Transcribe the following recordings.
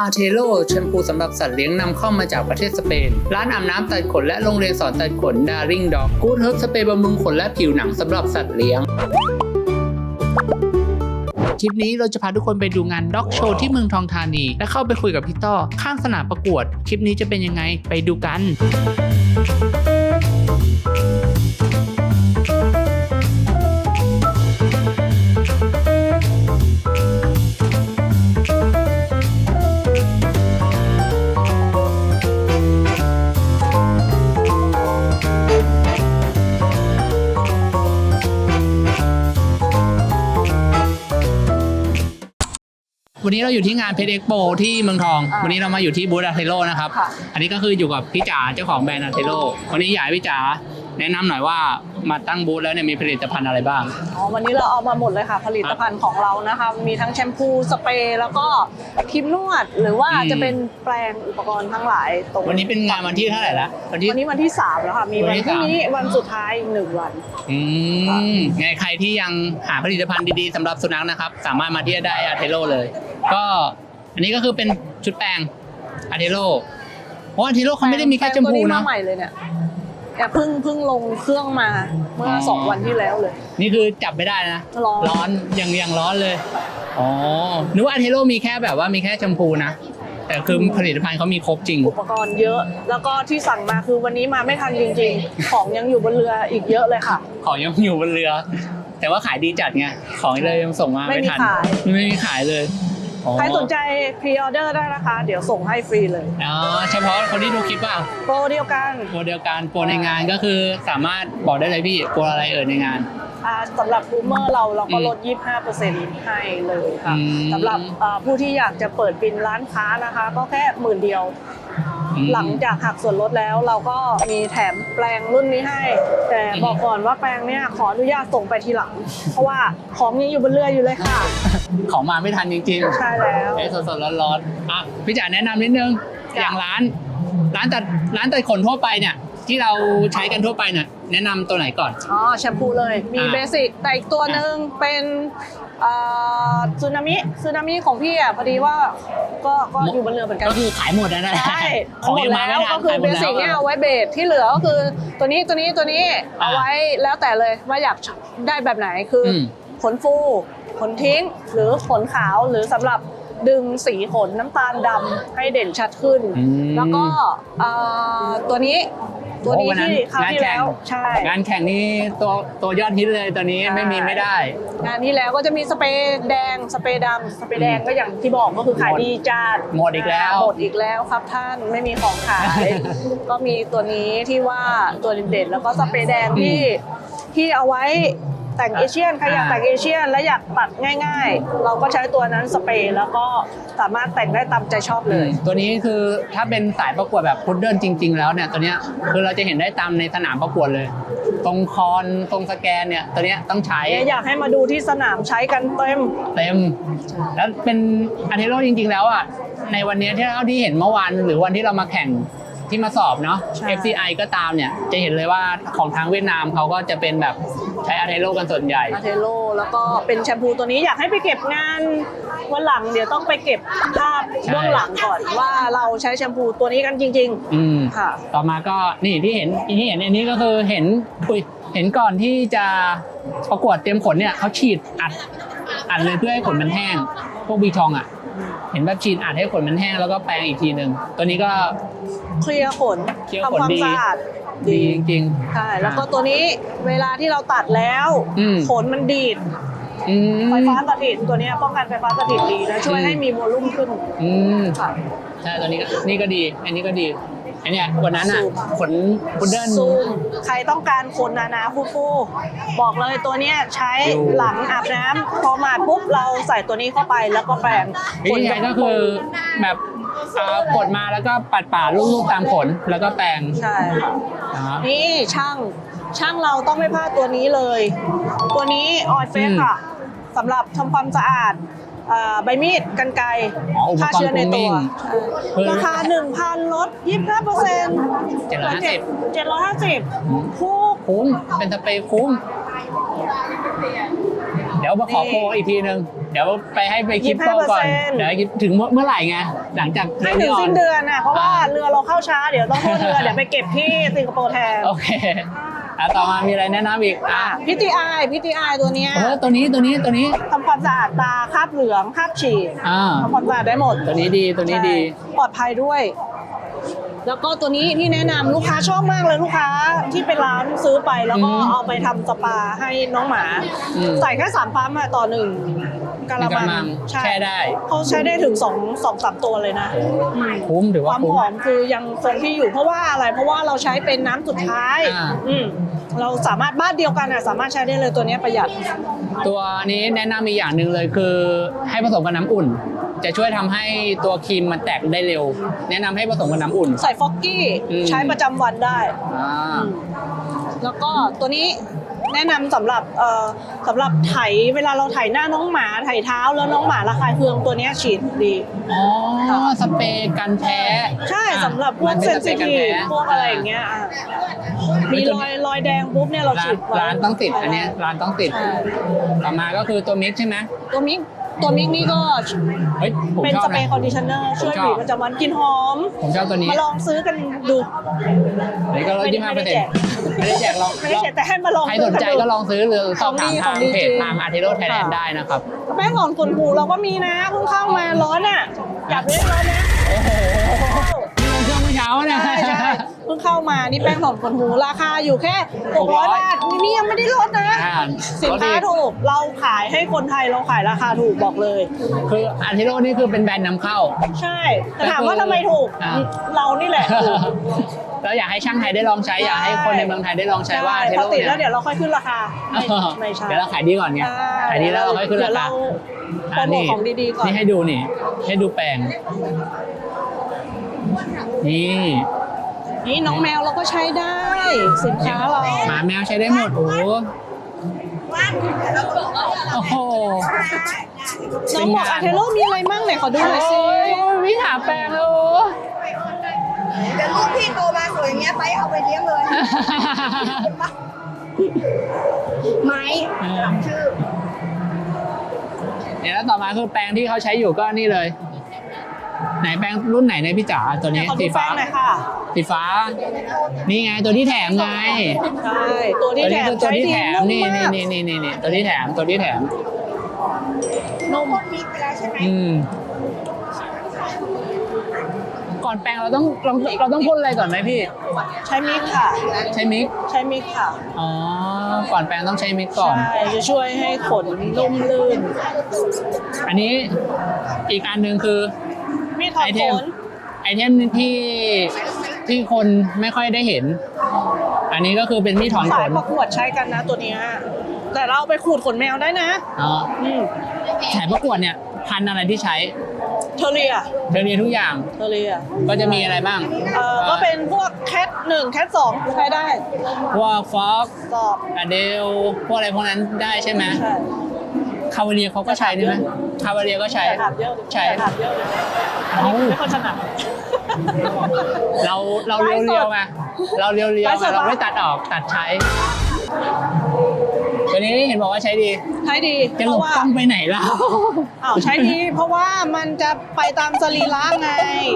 อาเทโ o แชมพูสำหรับสัตว์เลี้ยงนำเข้ามาจากประเทศสเปน ร้านอาบน้ำตัดขนและโรงเรียนสอนตัดขนดาริงดอกกูดเฮิร์บสเปรย์บำรุงขนและผิวหนังสำหรับสัตว์เลี้ยงคลิปนี้เราจะพาทุกคนไปดูงานด็อกโชว์ที่เมืองทองธานี และเข้าไปคุยกับพี่ต้อข้างสนามประกวด คลิปนี้จะเป็นยังไงไปดูกัน วันนี้เราอยู่ที่งานเพจเอ็กโปที่เมืองทองอ่าวันนี้เรามาอยู่ที่บูธอาเทโ o นะครับค่ะอันนี้ก็คืออยู่กับพี่จ๋าเจ้าของแบรนด์อาเทโ o วันนี้อยากให้พี่จ๋า แนะนำหน่อยว่ามาตั้งบูธแล้วเนี่ยมีผลิตภัณฑ์อะไรบ้าง อ๋อวันนี้เราเอามาหมดเลยค่ะ ผลิตภัณฑ์ของเรานะคะ มีทั้งแชมพูสเปรย์แล้วก็ครีมนวด หรือว่าอืม จะเป็นแปรงอุปกรณ์ทั้งหลายตรงวันนี้เป็นงานวันที่เท่าไหร่ละวันที่ วันนี้วันที่3แล้วค่ะมีวัวันนที่พรุ่งสาม นี้วันสุดท้ายอีกหนึ่งวัน อืมไงใครที่ยังหาผลิตภัณฑ์ดีๆสำหรับสุนัขนะครับ สามารถมาที่ได้อาเทโ o เลย ก็อันนี้ก็คือเป็นชุดแปรงอาเทโ o เพราะอาเทโ o เขาไม่ได้มีแค่แชมตัวพูนี้นะมาใหม่เลยเนี่ย แต่เพิ่งเพิ่งลงเครื่องมาเมื่อออสองวันที่แล้วเลย นี่คือจับไม่ได้นะ ร้อน ร้อนยังยังร้อนเลย อ๋อนึกว่าอาเทโ o มีแค่แบบว่ามีแค่แชมพูนะ แต่คือผลิตภัณฑ์เขามีครบจริง อุปกรณ์เยอะ แล้วก็ที่สั่งมาคือวันนี้มาไม่ทันจริง ๆ ของยังอยู่บนเรืออีกเยอะเลยค่ะ ของยังอยู่บนเรือ แต่ว่าขายดีจัดไง ของเลยยังส่งมาไม่ไม่มีทัน ขาย ไม่มีขายเลยอ๋อ ใครสนใจพรีออเดอร์ได้นะคะ เดี๋ยวส่งให้ฟรีเลย อ๋อเฉพาะคนที่ดูคลิปเปล่าโปรเดียวกันโปรเดียวกันโปรในงานก็คือสามารถบอกได้เลยพี่โปรอะไรเอ่ยในงาน อ่าสำหรับบูมเมอร์เราเราก็อืมลด 25%ให้เลยค่ะอืม สำหรับอ่าผู้ที่อยากจะเปิดเป็นร้านค้านะคะ ก็แค่หมื่นเดียวอืม หลังจากหักส่วนลดแล้วเราก็มีแถมแปลงรุ่นนี้ให้ แต่อืมบอกก่อนว่าแปลงเนี่ยขออนุญาตส่งไปทีหลัง เพราะว่าของยังอยู่บนเรืออยู่เลยค่ะ ของมาไม่ทันจริงๆใช่แล้วเอ้ยสดๆร้อนๆอะพี่จ๋าแนะนำนิดนึงจ้ะอย่างร้าน ร้านตัดร้านตัดขนทั่วไปเนี่ยที่เราใช้กันทั่วไปเนี่ยแนะนำตัวไหนก่อน อ๋อแชมพูเลย มีอ่าเบสิกแต่อีกตัวหนึ่งเป็น ซูนามิซูนามิของพี่อะพอดีว่าก็ก็อยู่บนเรือเหมือนกัน ก็คือขายหมดนะนะใช่ของหมยัดงมาแล้ไม่วทัก็นคือขายหมเบดแล้วสิกเนี่ยเอาไว้เบสที่เหลือก็คือตัวนี้ตัวนี้ตัวนี้อ่าเอาไว้แล้วแต่เลยว่าอยากได้แบบไหนคืออมขนฟูขนทิ้งหรือขนขาวหรือสำหรับ ดึงสีขนน้ำตาลดำให้เด่นชัดขึ้น อืม แล้วก็อ่าตัวนี้ตัวนี้โอ้วันนั้นที่คราวงานที่แข่งแล้วใช่ งานแข่งนี่ตัวตัวยอดฮิตเลยตอนนี้ใช่ ไม่มีไม่ได้ งานที่แล้วก็จะมีสเปรย์แดงสเปรย์ดำสเปรย์แดงก็อย่างที่บอกก็คือขายหมดดีจัดหมดอีกแล้ว หมดอีกแล้วครับท่านไม่มีของขาย ก็มีตัวนี้ที่ว่าตัวเด่นๆแล้วก็สเปรย์แดงที่ที่เอาไว้ แต่งเอเชียนใครอยากแต่งเอเชียนและอยากตัดง่าย ๆ เราก็ใช้ตัวนั้นสเปรย์แล้วก็สามารถแต่งได้ตามใจชอบเลย ตัวนี้คือถ้าเป็นสายประกวดแบบพุดเดิลจริง ๆ แล้วเนี่ยตัวเนี้ยคือเราจะเห็นได้ตามในสนามประกวดเลย ตรงคอนตรงสแกนเนี่ยตัวเนี้ยต้องใช้เนี่ยอยากให้มาดูที่สนามใช้กันเต็มเต็ม แล้วเป็นอาเทโรจริง ๆ แล้วอะในวันเนี้ยที่เราที่เห็นเมื่อวานหรือวันที่เรามาแข่ง ที่มาสอบเนาะใช่ FCI ก็ตามเนี่ยจะเห็นเลยว่าของทางเวียดนามเขาก็จะเป็นแบบใช้อาเทโรกันส่วนใหญ่ อาเทโลแล้วก็เป็นแชมพูตัวนี้อยากให้ไปเก็บงานวันหลังเดี๋ยวต้องไปเก็บภาพใช่เบื้องหลังก่อนว่าเราใช้แชมพูตัวนี้กันจริงอืมๆค่ะ ต่อมาก็นี่ที่เห็นที่เห็นอันนี้ก็คือเห็นอุยเห็นก่อนที่จะประกวดเตรียมขนเนี่ยเขาฉีดอัดอัดเลยเพื่อให้ขนมันแห้งพวกบีชองอะ เห็นแบบฉีดอัดให้ขนมันแห้งแล้วก็แปรงอีกทีหนึ่งตัวนี้ก็ เคลียร์ขนเคลียร์ทำขนความดี สะอาดดีจริง ใช่แล้วก็ตัวนี้เวลาที่เราตัดแล้วอืม ขนมันดีดๆอืม ไฟฟ้าสถิตตัวเนี้ยป้องกันไฟฟ้าสถิตดีและช่วยอืม ให้มีโวลุ่มขึ้นอืมค่ะ ใช่ตัวนี้ก็นี่ก็ดี อันนี้ก็ดี อันเนี้ยวันนั้นอะซูมขนพุดเดิ้ล ซูมใครต้องการขนหนาๆฟูๆบอกเลยตัวเนี้ยใช้อยู่หลังอาบน้ำพอมาปุ๊บเราใส่ตัวนี้เข้าไปแล้วก็แปรงวิธีใช้ก็คือแบบอ่ากดมาแล้วก็ปัดป่าลูบๆตามขนแล้วก็แปรงใช่ค่ะนะครับนี่ช่างช่างเราต้องไม่พลาดตัวนี้เลย ตัวนี้ออยเฟสอืม ค่ะสำหรับทำความสะอาดอ่า ใบมีดกันไกรอ๋ออุปกรณ์ฆ่าเชื้อในตัว grooming ใช่ราคา 1,000 ลด 25เปอร์เซ็นต์750 750ถูกคุ้มเป็นสเปรย์คุ้ม เดี๋ยวมาขอโปรอีกทีนึงเดี๋ยวไปให้ไปคิดโปรก่อน25%เดี๋ยวให้คิดถึงเมื่อไหร่ไงหลังจากให้ถึงออสิ้นเดือนน่ะเพราะว่าอ่าเรือเราเข้าช้าเดี๋ยวต้องโทษเรือเดี๋ยวไปเก็บที่สิงคโปร์แทนโอเค แล้วต่อมามีอะไรแนะนำอีกอะพิตีไอพิตีไอตัวเนี้ยเออตัวนี้ตัวนี้ตัวนี้ ทำความสะอาดตาคราบเหลืองคราบฉีดอ่า ทำความสะอาดได้หมดตัวนี้ดีตัวนี้ดี ใช่ปลอดภัยด้วย แล้วก็ตัวนี้ที่แนะนำลูกค้าชอบมากเลยลูกค้าที่ไปร้านซื้อไปแล้วก็อือฮึเอาไปทำสปาให้น้องหมา อืม ใส่แค่สามปั๊มอะต่อหนึ่ง กะละกระมัมังงแช่ได้เขาใช้ได้ถึงสองสองสามตัวเลยนะคุ้มถือคว่าวามคุ้หม อมคือยังคงที่อยู่เพราะว่าอะไร เพราะว่าเราใช้เป็นน้ำสุดท้ายอ่า อืมเราสามารถบ้านเดียวกันอะสามารถใช้ได้เลยตัวเนี้ยประหยัด ตัวนี้แนะนำอีกอย่างหนึ่งเลยคือ ให้ผสมกับน้ำอุ่น จะช่วยทำให้ตัวครีมมันแตกได้เร็ว แนะนำให้ผสมกับน้ำอุ่น ใส่ฟอกกี้อืม ใช้ประจำวันได้ อ่า แล้วก็ตัวนี้ แนะนำสำหรับเอ่อสำหรับไถเวลาเราไถหน้าน้องหมาไถเท้าแล้วน้องหมาระคายเคืองตัวเนี้ยฉีดดีอ๋อสเปรย์กันแพ้ใช่อะสำหรับพวมักนเซป็นซิสปทีย์ฟแพ้พวกอะไรอย่างเงี้ยอะมีรอยรอยแดงปุ๊บเนี่ยเราร้าฉีนดไว้ร้านต้องติดอันเนี้ยร้านต้องติดใช่ต่อมาก็คือตัวมิกซ์ใช่ไหมตัวมิก ตัวมิกนี่ก็เฮ้ยผมเป็นชอสบเปรนะ ย์คอนดิชเนอร์ช่วยผมชอบ ผิวประจำวันกลินหอม ผมชอบตัวนี้มาลองซื้อกันดู อันนี้ก็ลดไม่ได้ยี่ห้าเปอร์เซ็นต์ไม่ได้แจกลองไม่ได้เฉยแต่ให้มาลองใครซื้สอนกันใจดูก็ลองซื้อหรือสอบถามของดีทางของดีเพจจริงทางอาร์ติโรไทยแลนด์ค่ะได้นะครับ แป้งอ่อนขนหูเราก็มีนะเพิ่งเข้ามาร้อนอะจับได้ร้อนนะโอ้โห ช้าเนี่ยใช่ใช่เพิ่งเข้ามานี่แป้งหอมขนหูราคาอยู่แค่600 600บาทนี่ยังไม่ได้ลดนะอ่าสินค้าลดอีก ถูกเราขายให้คนไทยเราขายราคาถูกบอกเลย คืออาร์ติโรนี่คือเป็นแบรนด์นำเข้า ใช่แต่ถามว่าทำไมถูก อ่า เรานี่แหละถูก เราอยากให้ช่างไทยได้ลองใช้ อยากให้คนในเมืองไทยได้ลองใช้ว่าอาร์ติพโรอติดเนี่แล้วยเดี๋ยวเราค่อยขึ้นราคาไม่ไม่ใช่เดี๋ยวเราขายดีก่อนไงใช่ขายดีแล้วเราค่อยขึ้นราเดี๋ยวคาเราโปรโมทของดีๆก่อน นี่ให้ดูนี่ ให้ดูแปลง นี่ นี่น้องแมวเราก็ใช้ได้ สินค้าเราหมาแมวใช้ได้หมดโอ้โหโอ้โหน้องบอกอาเทโลมีอะไรมั่งไหนขอดูหน่อยสิโอ้ยวิหาแปลงแล้วโอ้เดี๋ยวลูกพี่โตมาสวยอย่างเงี้ยไปเอาไปเลี้ยงเลย ไม้หลังชื่อเนี่ยแล้วต่อมาคือแปลงที่เขาใช้อยู่ก็นี่เลย ไหนแปลงรุ่นไหนในยพี่จ๋าตัวนี้ขอดูสีแป้ฟ้างหน่อยค่ะสีฟ้า นี่ไงตัวที่แถมไงใช่ตัวที่ตัวแถนี้มคือตัวใช้ที่ดีแถมนุ่มนี่มากนี่นี่นี่นี่ตัวที่แถมตัวที่แถมนุ่มคนมีไปแล้วใช่ไหมอืมก่อนแปลงเราต้องเราเราต้องพ่นอะไรก่อนไหมพี่ ใช้มิกค่ะ ใช้มิกใช้มิกค่ะอ๋อก่อนแปลงต้องใช้มิกก่อนใช่จะช่วยให้ขนนุ่มลื่น อันนี้อีกอันหนึ่งคือ มีดถอไอดเทขมนไอเทมที่ที่คนไม่ค่อยได้เห็น อันนี้ก็คือเป็นมีดถอนขสายนประกวดใช้กันนะตัวเนี้ยแต่เราเอาไปขูดขนแมวได้นะ อ๋ออืมสายประกวดเนี่ยพันธุ์อะไรที่ใช้เทอเรียเทอเรียทุกอย่างเทอเรียก็จะมีอะไรบ้าง เอ่อก็เป็นพวกแคทหนึ่งแคทสองใช้ได้พวกฟ็อกสอบ อเดลพวกอะไรพวกนั้นได้ใช่ไหม ใช่ คาวาเรียเขาก็ใช้ด้วยไหมคาวาเรียก็ใช้แต่ขาดเยอะเลยใช่แต่ขาดเยอะเลยอันนี้ไม่ค่อยถนัดเราเราเรียวเรียวๆไงเราเรียวเรียวไลฟ์สดเราปะไม่ตัดออกตัดใช้ ตัวนี้เห็นบอกว่าใช้ดี ใช้ดีจะเพหลราะบว่ากล้องไปไหนล่ะอ้าวใช้ดีเพราะว่ามันจะไปตามสรีระไง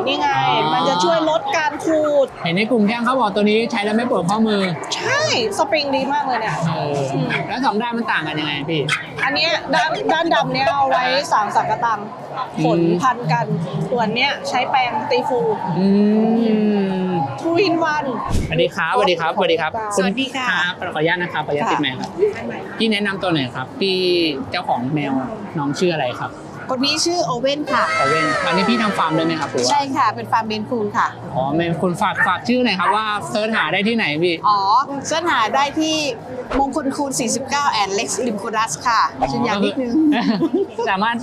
นี่ไงอ๋อมันจะช่วยลดการขูด เห็นในกลุ่มแข้งเขาบอกตัวนี้ใช้แล้วไม่ปวดข้อมือ ใช่สปริงดีมากเลยเนี่ยเออแล้วสองด้านมันต่างกันยังไงพี่ อันเนี้ยด้านด้านดำเนี้ยเอาไว้สางสังกะตัง ขนอืมพันกัน ส่วนเนี้ยใช้แปรงตีฟูอืมทูอินวัน สวัสดีครับสวัสดีครับสวัสดีครับสวัสดีค่ะรับขออนุญาตนะครับขออนุญาตติดแมวครับพี่แนะนำตัวหน่อยครับ พี่เจ้าของแมวน้องชื่ออะไรครับคนนี้ชื่อโอเว่นค่ะ ขอเว้นตอนนี้พี่ทำฟาร์มด้วยไหมครับหรือว่า ใช่ค่ะ เป็นฟาร์มเบนคูนค่ะ อ๋อไม่คุณฝากฝากชื่อหน่อยครับว่าเซิร์ชหาได้ที่ไหนพี่ อ๋อเสิร์ชหาได้ที่มงคลคูณ49 แอนเล็กซ์ลิมโคดัสค่ะชื่อยาวนิดนึง สามารถ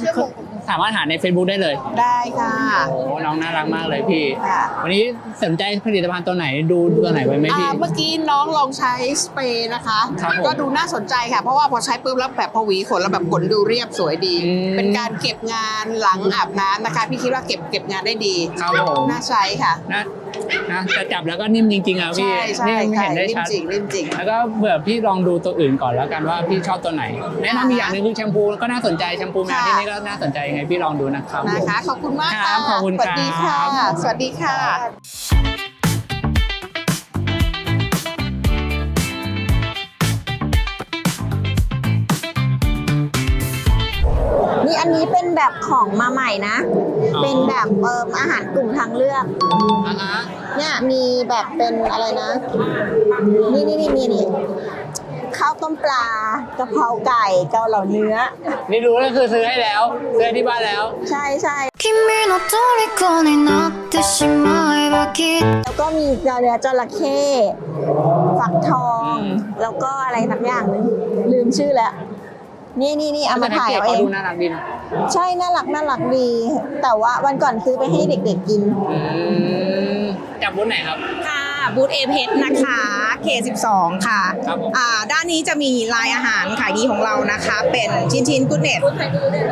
สามารถหาใน Facebook ได้เลยได้ค่ะ โอ้น้องน่ารักมากเลยพี่ ค่ะ วันนี้สนใจผลิตภัณฑ์ตัวไหนดูตัวไหนไว้ไหมอ่าพี่เมื่อกี้น้องลองใช้สเปรย์นะคะ ครับผมก็ดูน่าสนใจค่ะ เพราะว่าพอใช้ปุ๊บแล้วแบบพอหวีขนแล้วแบบขนดูเรียบสวยดี อืม เป็นการเก็บงานหลังอาบน้ำนะคะ พี่คิดว่าเก็บเก็บงานได้ดี ครับผมน่าใช้ค่ะ นะ นะแต่จับแล้วก็นิ่มจริงๆอะพี่ใช่ใช่นิ่มใช่เห็นได้ริมชัด จริงริมจริง แล้วก็เผื่อพี่ลองดูตัวอื่นก่อนแล้วกันว่าพี่ชอบตัวไหน แนะนำอีกอย่างหนึงคือแชมพูก็น่าสนใจแชมพูแมวค่ะ ที่นี่ก็น่าสนใจยังไงพี่ลองดูนะครับ นะคะ ขอบคุณมากครัค่ะบขอบคุณสวัสดีค่ะครับสวัสดีค่ะนี่อันนี้เป็นแบบของมาใหม่นะ อ๋อ เป็นแบบเอ่มอาหารกลุ่มทางเลือก อ่าฮะ เนี่ยมีแบบเป็นอะไรนะ นี่นี่นี่นี่นี่ข้าวต้มปลากะเพราไก่เกาเหลาเนื้อ นี่รู้ก็คือซื้อให้แล้วซื้อให้ที่บ้านแล้ว ใช่ใช่ 君の虜になってしまえばきっと แล้วก็มีเนื้อจระเข้ฝักทอง อืม แล้วก็อะไรสักอย่างหนึงลืมชื่อแล้ว นี่นี่นี่เอามาถ่ายแต่เอาแพ็กเกจเอเขาง ดูน่ารักดีนะใช่น่ารักน่ารักดี แต่ว่าวันก่อนซื้อไปให้เด็ก ๆกิน อืมจับบุ้นไหนครับค่ะ บูธเอเพนะคะ K12 ค่ะครับผม อ่าด้านนี้จะมีลายอาหารขายดีของเรานะคะ เป็นชิ้นชิ้นกุ o เน t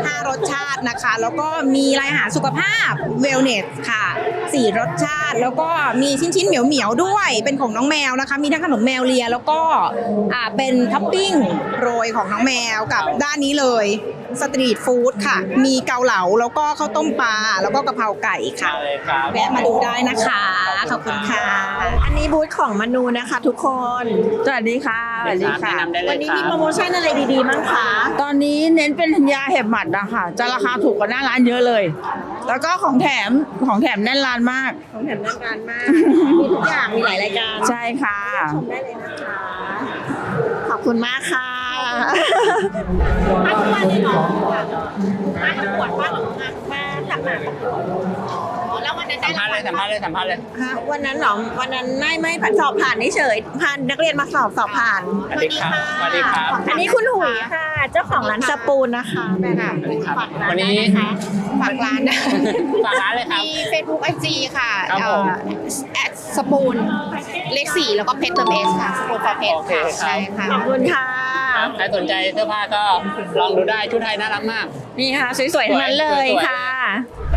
ห้ารสชาตินะคะ แล้วก็มีลายอาหารสุขภาพเวลเน s ค่ะสี่รสชาติ แล้วก็มีชิ้นชิ้นเหมียวเหมียวๆด้วย เป็นของน้องแมวนะคะ มีทั้งขนมแมวเลียแล้วก็อ่าเป็นท็อปปิ้งโรยของน้องแมวกับด้านนี้เลย สตรีทฟู้ดค่ะ มีเกาเหลาแล้วก็ข้าวต้มปลาแล้วก็กะเพราไก่ค่ะมาเลยครับแวะมาดูได้นะคะ ขอบคุณค่ะ อันนี้บูธของมนูนะคะ ทุกคนสวัสดีค่ะสวัสดีค่ะแนะนำได้เลยวันนี้คมีรับโปรโมชั่นอะไรดีๆมั้งคะตอนนี้เน้นเป็นยาเห็บหมัดนะคะจะราคาถูกกว่าหน้าร้านเยอะเลย แล้วก็ของแถมของแถมแน่นร้านมาก ของแถมน่าการมากมีทุกอย่างมีหลายรายการใช่ค่ะชมได้เลยนะคะขอบคุณมากค่ะ มาทุกวันเลยเหรอมาประกวดมาหรอมาสักมากมาแล้ววันนั้นได้สัมภาษณ์เลยสัมภาษณ์เลยสัมภาษณ์เลยค่ะวันนั้นเหรอวันนั้นไม่ไม่สอบผ่านเฉยผ่านนักเรียนมาสอบสอบผ่าน สวัสดีครับสวัสดีครับ อันนี้คุณหุยค่ะ เจ้าของร้านสปูนนะคะแม่ค่ะสวัสดีครับวันนี้ฝากร้านนะฝากร้านเลยครับ มี Facebook IG ค่ะครับผม แอดสปูนเลขสี่แล้วก็เพชรเติมเอสค่ะสปูนฟอร์เพชโอเคค่ะครับใช่ค่ะ ขอบคุณค่ะครับใครสนใจเสื้อผ้าก็ลองดูได้ชุดไทยน่ารักมาก นี่ค่ะ สวยๆทั้งนั้นเลยสวยๆค่ะ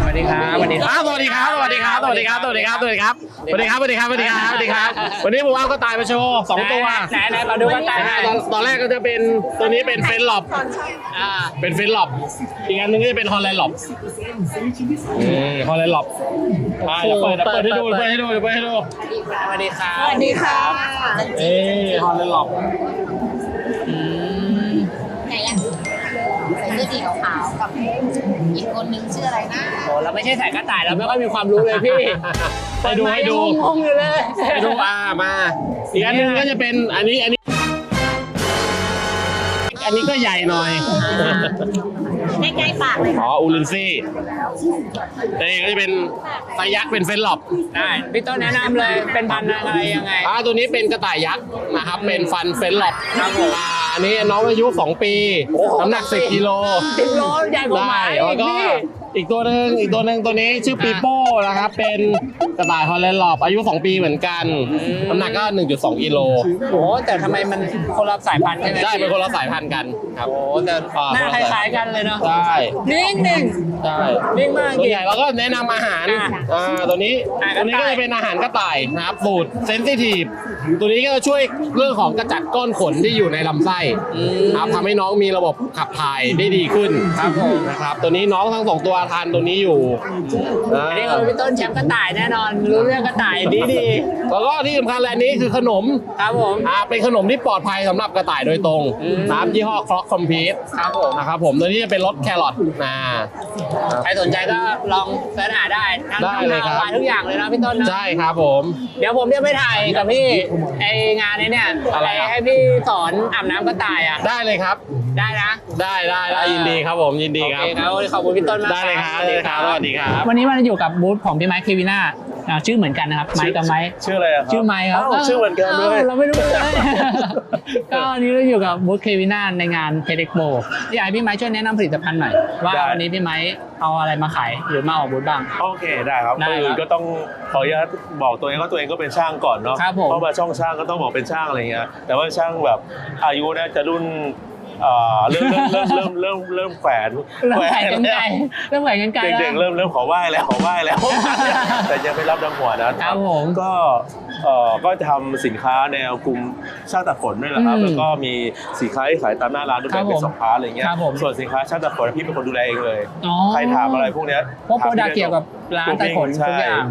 สวัสดีครับสวัสดีคครัรับบสวัสดีครับ สวัสดีครับ สวัสดีครับ สวัสดีครับ สวัสดีครับ สวัสดีครับ สวัสดีครับ สวัสดีครับ สวัสดีครับ วันนี้ผมเอากระต่ายมาโชว์สองตัวไหนไหนขอดูว่าตายอ่าได้ตอนตอนแรกก็จะเป็นตัวนี้เป็นเฟนหลอบอ่าเป็นเฟนหลอบอีกอันหนึงก็จะเป็นฮอลแลนด์หลอบนี่ฮอลแลนด์หลอบอ่าเดี๋ยวเปิดเดี๋ยวเปิดให้ดูเดี๋ยวเปิดให้ดูเดี๋ยวเปิดให้ดูสวัสดีครับสวัสดีค่ะเอ้ฮอลแลนด์หลอบอืมไหนอะใส่เสื้อสีขาวๆกับอีกคนนึงชื่ออะไรนะโอ้เราไม่ใช่สายกระต่ายเราไม่ค่อยมีความรู้เลยพี่ให้ดูให้ดูงงๆอยู่เลยให้ดูอ่ามาอีกอันหนึงก็จะเป็นอันนี้อันนี้ อันนี้ก็ใหญ่หน่อย ใกล้ๆปากเลยอ๋ออูลินซี่แต่นี่ก็จะเป็นไซยักษ์เป็นเฟนหลอบได้พี่ต้นแนะนำเลยเป็นพันธุ์อะไรยังไง อ่าตัวนี้เป็นกระต่ายยักษ์นะครับ เป็นฟันเฟนหลอบครับผม อ่าอันนี้น้องอายุ 2 ปี น้ำหนัก 10กิโล สิบโลใหญ่กว่าหได้มาแล้วก็พี่ อีกตัวหนึ่งอีกตัวหนึ่งตัวนี้ชื่อปีโป้นะครับ เป็นกระต่ายฮอลแลนด์หลอบอายุ 2 ปีเหมือนกันน้ำหนักก็ 1.2กิโลโอ้แต่ทำไมมันคนละสายพันธุ์ใช่ไหมได้เป็นคนละสายพันธุ์กันครับโอ้แต่อ่าหน้าคนคละสายล้ายๆกันเลยเนาะใช่นิ่งหนึ่งใช่นิ่งมากตัวจริงใหญ่เราก็แนะนำอาหารอ่าอ่าตัวนี้อ่าตัวนี้กระก็ต่ายจะเป็นอาหารกระต่ายนะครับสูตรเซนซิทีฟ ตัวนี้ก็จะช่วยเรื่องของกระจัดก้อนขนที่อยู่ในลำไส้ครับทำให้น้องมีระบบขับถ่ายได้ดีขึ้นครับผมนะครับตัวนี้น้องทั้งสองตัวทานตัวนี้อยู่อ่าอันนี้คือพี่ต้นแชมป์กระต่ายแน่นอน รู้เรื่องกระต่ายดีดีแล้วก็ที่สำคัญแหละอันนี้คือขนมๆครับผมอ่าเป็นขนมที่ปลอดภัยสำหรับกระต่ายโดยตรงอืมน้ำยี่ห้อคล็อกคอมพีทครับผมนะครับผมตัวนี้จะเป็นรสแครอทนะใครสนใจก็ลองเสิร์ชหาได้ทั้งได้เลยครับทางออนไลน์ทุกอย่างเลยนะพี่ต้นนะใช่ครับผม เดี๋ยวผมจะไปถ่ายกับพี่ไองานนี้เนี่ยอะไรอะให้พี่สอนอาบน้ำกระต่ายอะ ได้เลยครับ ได้นะ ได้ได้ได้ยินดีครับผมยินดีโอคเครับครับขอบคุณพี่ต้นมากได้เลยครับได้เลยครับสวัสดีครับ วันนี้มาอยู่กับบูธของพี่ไมค์เควิน่า อ่าชื่อเหมือนกันนะครับไมค์กับไมค์ชื่ออะไรอะครับชื่อไมค์ครับอ้าวชื่อเหมือนกันเลยอ้าวเราไม่รู้เลย ก็วันนี้เราอยู่กับบูธเควิน่าในงานเทเด็กโบอยากให้พี่ไมค์ช่วยแนะนำผลิตภัณฑ์หน่อย ว่าได้ วันนี้พี่ไมค์เอาอะไรมาขายหรือมาออกบูธบ้าง โอเคได้ครับได้ก่อนอื่ครันบก็ต้องขออนุญาตบอกตัวเองว่าตัวเองก็เป็นช่างก่อนเนาะครับผม เพราะมาช่องช่างก็ต้องบอกเป็นช่างอะไรเงี้ยแต่ว่าช่างแบบอายุน่าจะรุ่น เอ่อเริ่มเริ่มเริ่มเริ่มเริ่มเริ่มแขวนเริ่มแขวนกันไกลเริ่มแขวนกันไกลแล้วเด็กๆเริ่มเริ่มขอไหว้แล้วขอไหว้แล้ว แต่ยังไม่รับรางวัลนะครับผมก็เอ่อก็ทำสินค้าแนวกลุ่มช่างตัดขนด้วยแหละครับอืมแล้วก็มีสินค้าที่ขายตามหน้าร้านด้วยครับแบ่งเป็นผมสองพาร์ทอะไรเงี้ยครับผมส่วนสินค้าช่างตัดขนพี่เป็นคนดูแลเองเลยอ๋อใครถามอะไรพวกเนี้ยพวกโปรดักถามพี่เกี่ยวกับร้านตัดขนใช่ทุกอย่าง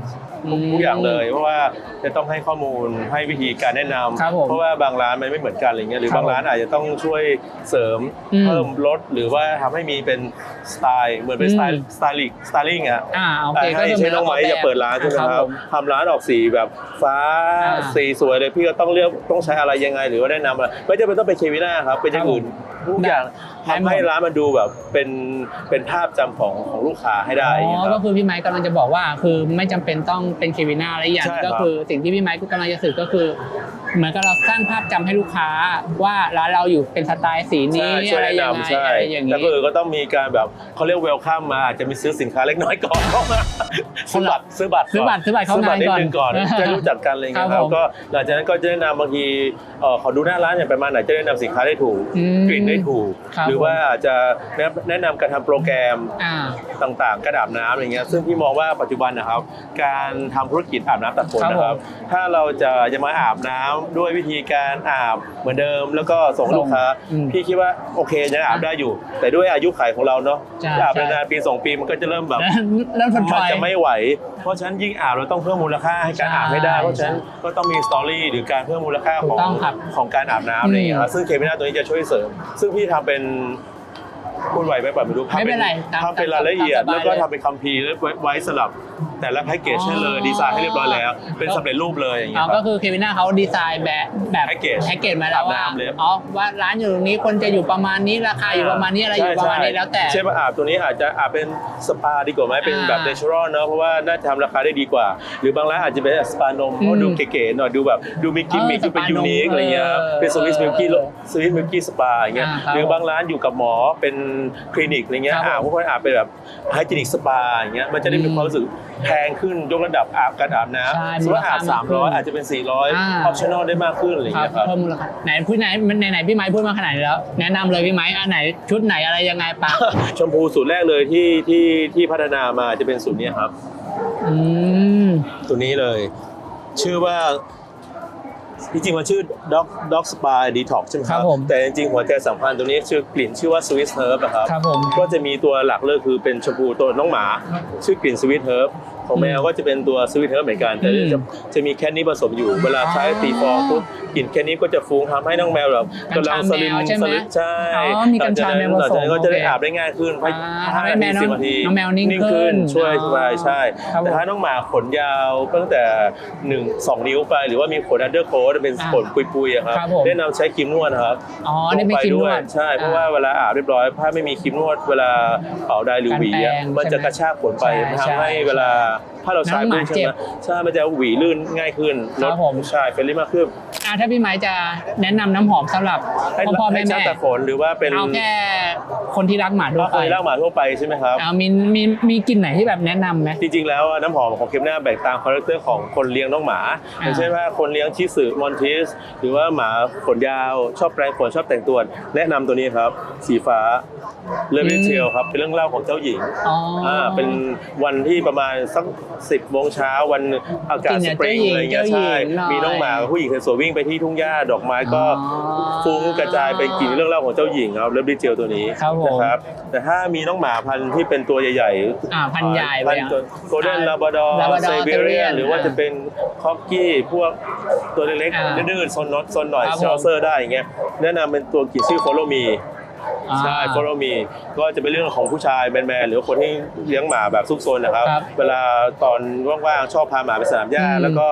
ทุกทุกอย่างเลย เพราะว่าจะต้องให้ข้อมูลให้วิธีการแนะนำครับผมเพราะว่าบางร้านมันไม่เหมือนกันอะไรเงี้ยหรือครับบางร้านอาจจะต้องช่วยเสริมอืมเพิ่มลดหรือว่าทำให้มีเป็นสไตล์เหมือนเป็นสไตอืล์มสไตลิงสไตลิ่งอะ อ่าโอเคก็ให้คือเช่นน้องไม้จะเปิดร้านใช่ไหมครับผม ทำร้านออกสีแบบฟ้าอ่าสีสวยเลยพี่ก็ต้องเลือกต้องใช้อะไรยังไง หรือว่าแนะนำอะไรไม่จำเป็นต้องเป็นเควิน่าครับเป็นอย่างอื่นทุกอย่างได้หมด ทำให้ร้านมันดูแบบเป็นเป็นภาพจำของของลูกค้าให้ได้อ๋อย่างเงี้ยอคก็รับคือพี่ไม้กำลังจะบอกว่าคือไม่จำเป็นต้องเป็นเควิน่าอะไรอย่างใช่ครับก็คือสิ่งที่พี่ไม้กำลังจะสื่อก็คือเหมือนกับเราสร้างภาพจำให้ลูกค้าว่าร้านเราอยู่เป็นสไตล์สีนี้ใช่ช่วยอะไรแนะยังไงนำใช่อะไรอย่างแต่นี้ก็เออก็ต้องมีการแบบเขาเรียกเวลคัมมาอาจจะมีซื้อสินค้าเล็กน้อยก่อนเข้ามาซื้อบัตรซื้อบัตรซื้อบัตรซื้อบัตรเข้างานนิดก่อนนึงก่อนจะรู้จักกันอะไรเงี้ยคครัรับบผมก็หลังจากนั้นก็จะแนะนำบางทีเอ่อขอดูหน้าร้านอย่างประมาณไหนจะแนะนำสินค้าได้ถูกอืมกลิ่นได้ถูกครับหรือว่าอาจจะแนะแนะนำการทำโปรแกรมอ่าต่างๆ กระดาบน้ำอะไรเงี้ยซึ่งพี่มองว่าปัจจุบันนะครับ การทำธุรกิจอาบน้ำตัดขนครับนะครับผมถ้าเราจะจะมาอาบน้ำด้วยวิธีการอาบเหมือนเดิม แล้วก็ส่งให้ลูกค้าอืมพี่คิดว่าโอเคยังอาบได้อยู่ แต่ด้วยอายุขัยของเราเนาะใช่อาบใช่นานๆปีสองปีมันก็จะเริ่มแบบเริ่มถดถมันอยจะไม่ไหว เพราะฉะนั้นยิ่งอาบเราต้องเพิ่มมูลค่าให้การอาบให้ได้ใช่เพราะฉะนั้นก็ต้องมีสตอรี่หรือการเพิ่มมูลค่าถูขกองต้องครับของการอาบน้ำอะไรอย่างเงี้ยครับซึ่งเคมินาตัวนี้จะช่วยเสริม ซึ่งพี่ทำเป็น to พูดไหวไหมแบบไม่รู้ทำไม่เป็นไรตามทำเป็นรายละเอียด ตามสบายแล้วก็เลย ทำเป็นคัมภีร์แล้วไว้ไว้สลับแต่ละแพ็กเกจให้เลยอ๋อดีไซน์ให้เรียบร้อยแล้ว เป็นสำเร็จรูปเลยอย่างอ๋เงี้อยคก็รับ คือเควิน่าเขาดีไซน์แบบแบบแพ็กเกจแพ็กเกจมาแล้วว่าอาบน้ำเลย อ๋อว่าร้านอยู่ตรงนี้คนจะอยู่ประมาณนี้ราคาอยู่ประมาณนี้อะไรอยู่ประมาณนี้แล้วแต่ใช่ป่ะอาบตัวนี้อาจจะอาบเป็นสปาดีกว่าไหมเป็นแบบอ่าเนเชอรัลเนอะเพราะว่าน่าจะทำราคาได้ดีกว่า หรือบางร้านอาจจะเป็นสปานมเพราะดูเก๋ๆหน่อยดูแบบดูมีกิมมิคเออดูเป็นสปานมยูนิคอะไรเงี้ยเออเป็นสวิสมิลกี้สวิสมิลกี้สปาอย่างเงี้ยอ่าครับหรือบางร้านอยู่กับหมอเป็นคลินิกอะไรเงี้ยครับอาบพวกคนอาบเป็นแบบไฮจีนิกสปาอย่างเงี้ยมันจะได้มีอืมความรู้สึกแพงขึ้นยกระดับอาบการอาบน้ใช่ำสมมติว่าอาบมูลค่ามากขึ้น300อาจจะเป็น400ออ่าอปชั่นอลได้มากขึ้นอะไรครับเงี้ยครับเพิ่มมูลค่าไหนพูดไหนไหนไหนพี่ไม้พูดมาขนาดนี้แล้ว แนะนำเลยพี่ไม้อันไหนชุดไหนอะไรยังไงปะชมพูสูตรแรกเลยที่ที่ที่พัฒนามาจะเป็นสูตรเนี้ยครับอืมตัวนี้เลย ชื่อว่า จริงๆมันชื่อ Dog Dog Spa Detox ใช่ไหมคครัรับบผม แต่จริงๆหัวใจสำคัญตัวนี้ชื่อกลิ่นชื่อว่า Swiss Herb อะครับ ครับผม ก็จะมีตัวหลักเลยคือเป็นชมพูตัวน้องหมา ชื่อกลิ่น Sweet Herb ของแมวก็จะเป็นตัว Sweet Herb เหมือนกัน แต่อืมจะจะมีแค่นี้ผสมอยู่ เวลาใช้อ๋อตีฟองปุ๊บกลิ่นแค่นี้ก็จะฟุ้งทำให้น้องแมวแบบกัญชาสลิมแมวใช่ไหมสลิมใช่อ๋อมีกัญชาแมวผสมหลังจากนั้นก็จะได้โอเคอาบได้ง่ายขึ้นอ่าทำให้แมวน้องสิบนาทีน้องแมวนิ่งขึ้นช่วยอ๋อสบายใช่ครับผมแต่ถ้าน้องหมาขนยาวตั้งแต่1 2นิ้วไป หรือว่ามีขนอันเดอร์โคเป็นอ่าขนปุยๆอะครับครับผมแนะนำใช้ครีมนวดครับอ๋อนี่เป็นครีมนวดลงไปใช่เพราะว่าเวลาอาบเรียบร้อยถ้าไม่มีครีมนวดเวลาเป่าได้หรือหวีอะการแปรงมันจะใช่ไหมกระชากขนไปใช่ทำให้ใช่เวลา uh, ถ้าเราใช้น้องหมาปุ๊บใช่เจ็ไหบมใช่มันจะหวีลื่นง่ายขึ้นครับลดผมใช่เฟรนลี่มากขึ้นอะถ้าพี่ไม้จะแนะนำน้ำหอมสำหรับให้พ่อพ่อแม่ให้ช่างแม่ตัดขนหรือว่าเป็นเอาแค่คนที่รักหมาทั่วถ้าไปเคยล่างหมาทั่วไปใช่ไหมครับเอามีมีมีกลิ่นไหนที่แบบแนะนำไหมจริงๆ แล้วน้ำหอมของเคมหน้าแบ่งตามคาแรคเตอร์ของคนเลี้ยงน้องหมาออ่าย่างเช่นว่าคนเลี้ยงชิสุมอนทิสหรือว่าหมาขนยาวชอบแปรงขนชอบแต่งตัว แนะนำตัวนี้ครับ สีฟ้าเรื่องเทลครับเป็นเรื่องเล่าของเจ้าหญิงอ๋ออ่าเป็นวันที่ประมาณสักสิบโมงเช้าวันอากาศกินสเนี่ยปริงเจ้าหญิงอะไรเงี้ยเจ้าหญิงใช่หน่อยมีน้องหมากับผู้หญิงสวยๆวิ่งไปที่ทุ่งหญ้าดอกไม้ก็อ๋อฟุ้งกระจายไปกลิ่นเรื่องเล่าของเจ้าหญิงครับเลิฟดีเจลตัวนี้ครับผมนะครับแต่ถ้ามีน้องหมาพันธุ์ที่เป็นตัวใหญ่ๆอ่าพันธุ์ใหญ่ไปพันอะธุ์โกลเด้นลาบราดอร์ Labrador ไซบีเรีย Terrier นหรือว่าอ่าจะเป็นคอกกี้พวกตัวเล็กอ่าๆดื้อๆซนนดซนหน่อยครับผมชอเซอร์ได้อย่างเงี้ยแนะนำเป็นตัวกี่ชื่อ Follow Me อ่า ใช่ Follow Me ก็จะเป็นเรื่องของผู้ชายแมนๆหรือว่าคนที่เลี้ยงหมาแบบซุกซนนะครับ ครับเวลาตอนว่างๆชอบพาหมาไปสนามหญ้าอืมแล้วก็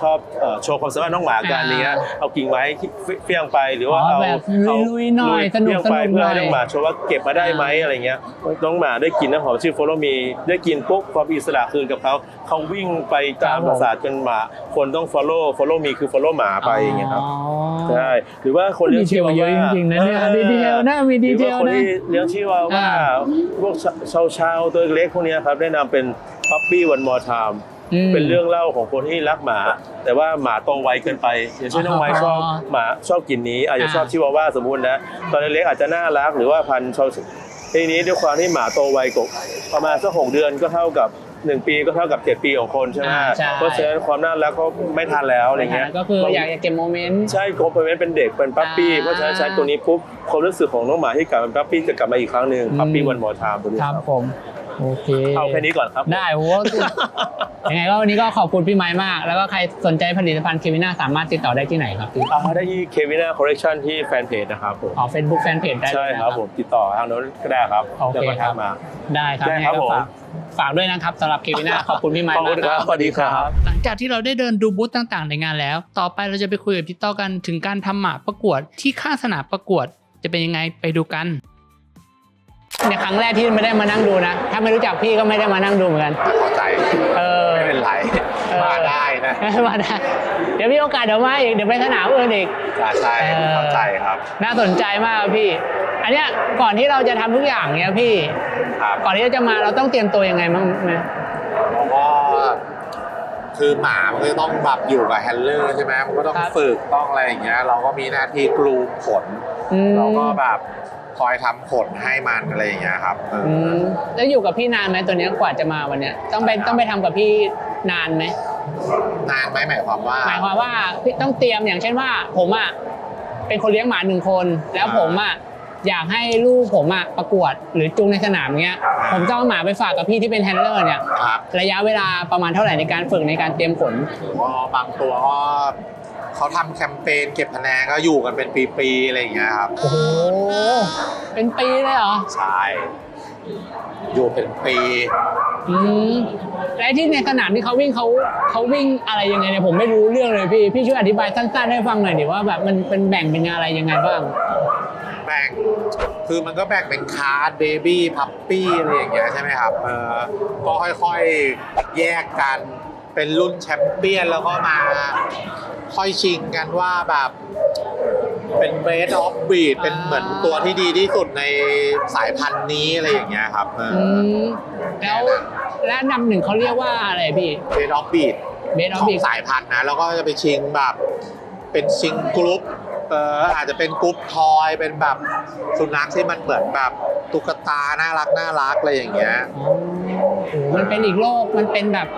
ชอบเอ่อโชว์ความสามารถน้องหมากันอ่าอย่างเงี้ยเอากิ่งไม้เฟี้ยงไปหรือว่าอ๋อเอาแบบเอาลุยๆหน่อยสนุกเฟี้ยงไปสนุกเพื่อให้หน่อยน้องหมาโชว์ว่าเก็บมาได้ไหมอะไรเงี้ยน้องหมาได้กินน้ำหอมชื่อ Follow Me ได้กินปุ๊บความอิสระคืนกับเขาเขาวิ่งไปตามครับผมประสาทจนหมา คนต้อง follow follow me คือ follow หมาไปอย่างเงี้ยครับอ๋อใช่ หรือว่าคนเลี้ยงดีเทลเยอะจริงๆนะเนี่ยออดีเทลนะมีดีเทลหรือว่าคนนะ ที่เลี้ยงชิวาว่าอ่า พวกชาวชาวๆตัวเล็กพวกเนี้ยครับแนะนำเป็น puppy one more time อืมเป็นเรื่องเล่าของคนที่รักหมา แต่ว่าหมาโตไวเกินไป อย่างเช่นน้องไม้ชอบอ๋อหมาชอบกลิ่นนี้อาจจะอ่าชอบชิวาว่าสมมุตินะตอนเล็กๆอาจจะน่ารักหรือว่าพันธุ์ชอบทีนี้ด้วยความที่หมาโตไวกว่าประมาณสักหกเดือนก็เท่ากับ หนึ่งปีก็เท่ากับเจ็ดปีของคนใช่ไหมอ่าใช่ เพราะฉะนั้นความน่ารักก็ไม่ทันแล้วอะไรเงี้ยก็คืออยากจะเก็บโมเมนต์ ใช่โกลเนเป็นเด็กเป็นปั๊ปปี้อ่า เพราะฉะนั้นใช้ตัวนี้ปุ๊บความรู้สึกของน้องหมาที่กลับเป็นปั๊ปปี้จะกลับมาอีกครั้งหนึ่งอืมปั๊ปปี้วันมอทามตัวนี้คครัรับบผมโอเคเอาแค่นี้ก่อนครับ ได้โห ยังไงก็วันนี้ก็ขอบคุณพี่ไม้มาก แล้วก็ใครสนใจผลิตภัณฑ์เควิน่าสามารถติดต่อได้ที่ไหนครับพี่อ่าได้ที่เควินาคอลเลคชันที่แฟนเพจนะครับผม อ๋อเฟซบุ๊กแฟนเพจได้เลยใช่นะ ครับผมติดต่อทางโน้นก็ได้ครับโอเคแล้วก็ครัทับกมา ได้ครับได้ยังไงครับก็ผม ฝาก ฝากด้วยนะครับสำหรับเควิน่าขอบคุณพี่ไม้ขอบมาคุกณคครัรับบสวัสดีครับ หลังจากที่เราได้เดินดูบูธต่างๆ ในงานแล้ว ต่อไปเราจะไปคุยกับพี่ต้อกันถึงการทำหมากประกวดที่ข้างสนามประกวด จะเป็นยังไงไปดูกันในครั้งแรกที่ไม่ได้มานั่งดูนะ ถ้าไม่รู้จักพี่ก็ไม่ได้มานั่งดูเหมือนกัน เข้าใจเออไม่เป็นไรเออมาได้นะมาได้เดี๋ยวมีโอกาสเดี๋ยวมาอีกเดี๋ยวไปสนามอื่นอีกอ่าใช่เออเข้าใจครับ น่าสนใจมากครับพี่ อันเนี้ยก่อนที่เราจะทำทุกอย่างเนี้ยพี่ ครับก่อนที่เราจะมาเราต้องเตรียมตัวยังไงบ้างไหมแล้วก็คือหมามันก็ต้องแบบอยู่กับแฮนเลอร์ใช่ไหมมันก็ต้องฝึกต้องอะไรอย่างเงี้ย เราก็มีหน้าที่กลูมขนอืม เราก็แบบคอยทำขนให้มันอะไรอย่างเงี้ยครับเอออ อืมแล้วอยู่กับพี่นานไหมตัวเนี้ยกว่าจะมาวันเนี้ยต้องไปต้องไปทำกับพี่นานไหมนานไหมหมายความว่า หมายความว่าพี่ต้องเตรียมอย่างเช่นว่า ผมอะเป็นคนเลี้ยงหมาหนึ่งคน แล้วผมอะ อยากให้ลูกผมอะประกวดหรือจูงในสนามเงี้ยผมต้องเอาหมาไปฝากกับพี่ที่เป็นแฮนเลอร์เนี่ยครับระยะเวลาประมาณเท่าไหร่ในการฝึกในการเตรียมขนก็บางตัวก็เขาทำแคมเปญเก็บคะแนนก็อยู่กันเป็นปีๆอะไรอย่างเงี้ยครับโอ้โหเป็นปีเลยเหรอใช่อยู่เป็นปีอืมและที่ในสนามที่เขาวิ่งเขาเขาวิ่งอะไรยังไงเนี่ยผมไม่รู้เรื่องเลยพี่พี่ช่วยอธิบายสั้นๆให้ฟังหน่อยดิว่าแบบมันเป็นแบ่งเป็นอะไรยังไงบ้าง แบ่ง คือมันก็แบ่งเป็นคาร์ดเบบี้พัปปี้อะไรอย่างเงี้ยใช่ไหมครับเออก็ค่อยๆแยกกันเป็นรุ่นแชมเปี้ยนแล้วก็มาค่อยชิงกันว่าแบบเป็นเบสออฟบีดเป็นเหมือนตัวที่ดีที่สุดในสายพันธุ์นี้อะไรอย่างเงี้ยครับเออือมแล้วและอันดับหนึ่งเขาเรียกว่าอะไรพี่เบสออฟบีดเบสออขฟองบีสายพันธุ์นะแล้วก็จะไปชิงแบบเป็นชิงกรุ๊ปเอออาจจะเป็นกรุ๊ปทอยเป็นแบบสุนัขที่มันเหมือนแบบตุ๊กตาน่ารักน่ารักอะไรอย่างเงี้ย มันเป็นอีกโลก มันเป็นแบบ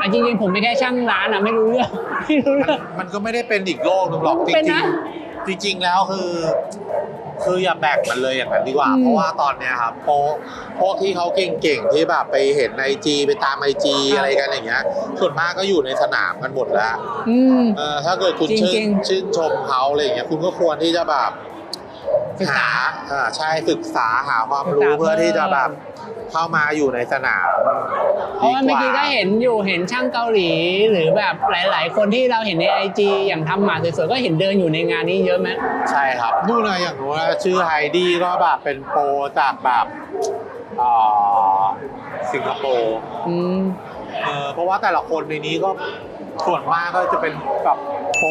อะจริงๆ ผมไม่แค่ช่างร้านอะไม่รู้เรื่องไม่รู้มันเรื่อง มันก็ไม่ได้เป็นอีกโลกหนึงหรอกมันจเป็นริงนะ ๆจริง ๆ แล้วคือ คืออย่าแบ่งมันเลยอย่างนั้นดีกว่า อืม เพราะว่าตอนเนี้ยครับพวกพวกที่เขาเก่งๆที่แบบไปเห็นไอจีไปตามไอจีอะไรกันอย่างเงี้ย ส่วนมากก็อยู่ในสนามกันหมดแล้ว อืม เออถ้าเกิดคุณชื่จรินงชื่นชมเขาอะไรอย่างเงี้ยคุณก็ควรที่จะแบบศึกษาหอ่าใช่ศึกษาหาความศึกรู้ษาเพื่อที่จะเพิ่มแบบ เข้ามาอยู่ในสนามเพราะว่าเมื่อกี้ก็ดีเห็นอยู่เห็นช่างเกาหลี หรือแบบหลาย ๆ คนที่เราเห็นในไอจีอย่างทำหมาสวยๆก็เห็นเดินอยู่ในงานนี้เยอะไหมใช่ครับนู่นนะอย่างนู้นนะชื่อไฮดี้ก็แบบเป็นโปรจากแบบเอ่อสิงคโปร์อืม เออเพราะว่าแต่ละคนในนี้ก็ ส่วนมากก็จะเป็นแบบโปร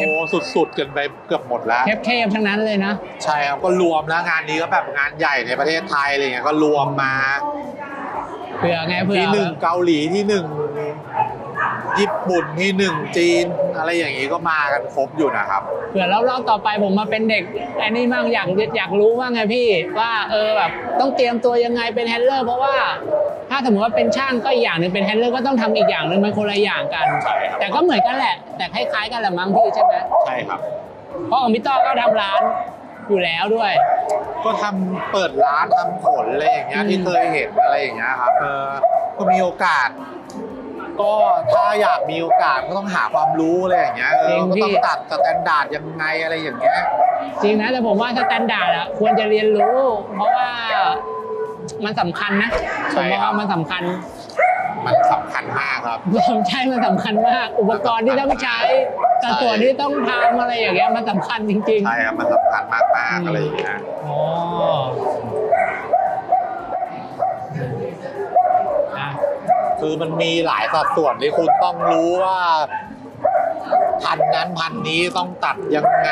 สุดๆกันไปเกือบหมดแล้ว เทพๆทั้งนั้นเลยนะ ใช่ครับก็รวมแล้วงานนี้ก็แบบงานใหญ่ในประเทศไทยอะไรเงี้ยก็รวมมาเผื่อไงเผื่อที่หนึ่งเกาหลีที่หนึ่งญี่ปุ่นที่หนึ่งจีน อะไรอย่างนี้ก็มากันครบอยู่นะครับเผื่อรอบๆต่อไปผมมาเป็นเด็กอันนี้บ้างอยากอยากรู้ว่าไงพี่ว่าเออแบบต้องเตรียมตัวยังไงเป็นแฮนด์เลอร์เพราะว่า ถ้าสมมติว่าเป็นช่างก็อีกอย่างหนึ่งเป็นแฮนด์เลอร์ก็ต้องทำอีกอย่างหนึ่งมันคนละอย่างกัน ใช่ครับแต่ก็เหมือนกันแหละ แต่คล้ายๆกันแหละมั้งพี่ใช่ไหมใช่ครับ เพราะของพี่ต้อก็ทำร้านอยู่แล้วด้วย ก็ทำเปิดร้านทำขนอะไรอย่างเงี้ยอืม ที่เคยเห็นอะไรอย่างเงี้ยครับเออก็มีโอกาส ก็ถ้าอยากมีโอกาสก็ต้องหาความรู้อะไรอย่างเงี้ยเออก็ต้องตัดสแตนดาร์ดยังไงอะไรอย่างเงี้ยจริงนะแต่ผมว่าสแตนดาร์ดอะควรจะเรียนรู้ เพราะว่า มันสำคัญนะผมมองว่ามันสำคัญมันสำคัญมากครับใช่มันสำคัญมาก อุปกรณ์ที่ต้องใช้สัดส่วนที่ต้องทำอะไรอย่างเงี้ยมันสำคัญจริง ใช่ครับมันสำคัญมากมากๆอะไรอย่างเงี้ยๆอ๋ออะคือมันมีหลายสัดส่วนที่คุณต้องรู้ว่า พันนั้นพันนี้ต้องตัดยังไง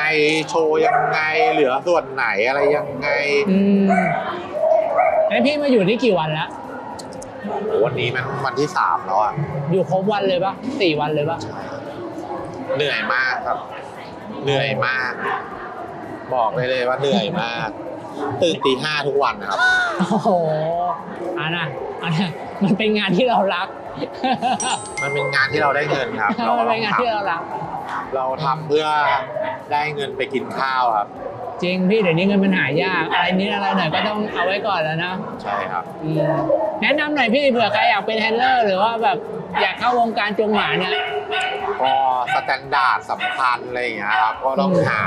โชว์ยังไงเหลือส่วนไหนอะไรยังไง อืม แล้วพี่มาอยู่ที่กี่วันแล้ว โอ้วันนี้มันวันที่สามแล้วอะอยู่ครบวันเลยปะสี่วันเลยปะเหนื่อยมากครับ เหนื่อยมาก บอกเลยเลยว่าเหนื่อยมาก ตื่นตีห้าทุกวันนะครับ โอ้โหอันน่ะอันน่ะมันเป็นงานที่เรารักมันเป็นงานที่เราได้เงินครับ เรามันต้เป็อนงงานทที่เรารักำเราทำเพื่อได้เงินไปกินข้าวครับ จริงพี่เดี๋ยวนี้เงินมันหายากอะไรนิดอะไรหน่อยก็ต้องเอาไว้ก่อนแล้วนะใช่ครับอืมแนะนำหน่อยพี่เผื่อใครอยากเป็นแฮนด์เลอร์หรือว่าแบบอยากเข้าวงการจงหมาเนี่ย ก็สแตนดาร์ดสำคัญอะไรอย่างเงี้ยครับ ก็ต้องอืมหา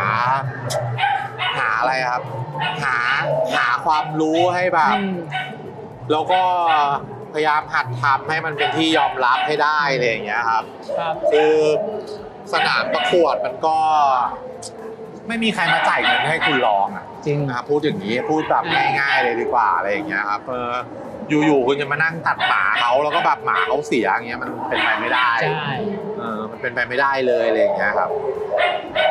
หาอะไรครับ หาหาความรู้ให้แบบอืมแล้วก็พยายามหัดทำให้มันเป็นที่ยอมรับให้ได้อะไรอย่างเงี้ยครับ ครับ คือสนามประกวดมันก็ ไม่มีใครมาจ่ายเงินให้คุณลองอะจริง นะครับพูดอย่างนี้พูดแบบอ่าง่าย ๆ เลยดีกว่าอะไรอย่างเงี้ยครับเอออยู่ๆคุณจะมานั่งตัดหมาเขาแล้วก็แบบหมาเขาเสียอย่างเงี้ยมันเป็นไปไม่ได้ใช่เออมันเป็นไปไม่ได้เลยอะไรอย่างเงี้ยครับ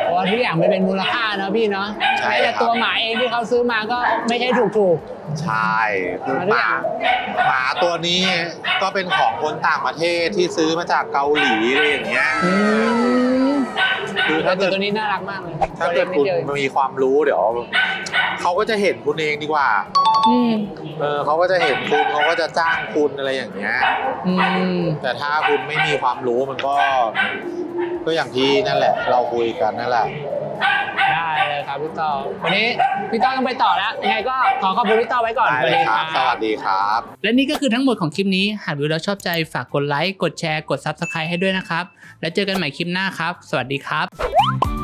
เพราะว่าทุกอย่างมันเป็นมูลค่าเนอะพี่เนาะใช่แม้แต่ครับตัวหมาเองที่เขาซื้อมาก็ไม่ใช่ถูกถูกใช่คือมาหทุกมาอย่างหมาตัวนี้ก็เป็นของคนต่างประเทศที่ซื้อมาจากเกาหลีอะไรอย่างเงี้ย ๆ อืม คือแต่ถ้าเกิดตัวนี้น่ารักมากเลยถ้าเกิดตัวคุณล็กนิดดียวมีความรู้เดี๋ยวเขาก็จะเห็นคุณเองดีกว่าอืมเออเขาก็จะเห็นคุณเขาก็จะจ้างคุณอะไรอย่างเงี้ยอืมแต่ถ้าคุณไม่มีความรู้มันก็ ก็อย่างที่นั่นแหละ เราคุยกันนั่นแหละ ได้เลยครับพี่ต่อวันนี้พี่ต่อต้องไปต่อแล้วยังไงก็ขอขอบคุณพี่ต่อไว้ก่อนได้เลยครับสวัสดีครับ และนี่ก็คือทั้งหมดของคลิปนี้ หากดูแล้วชอบใจฝากกดไลค์กดแชร์กด Subscribe ให้ด้วยนะครับ แล้วเจอกันใหม่คลิปหน้าครับ สวัสดีครับ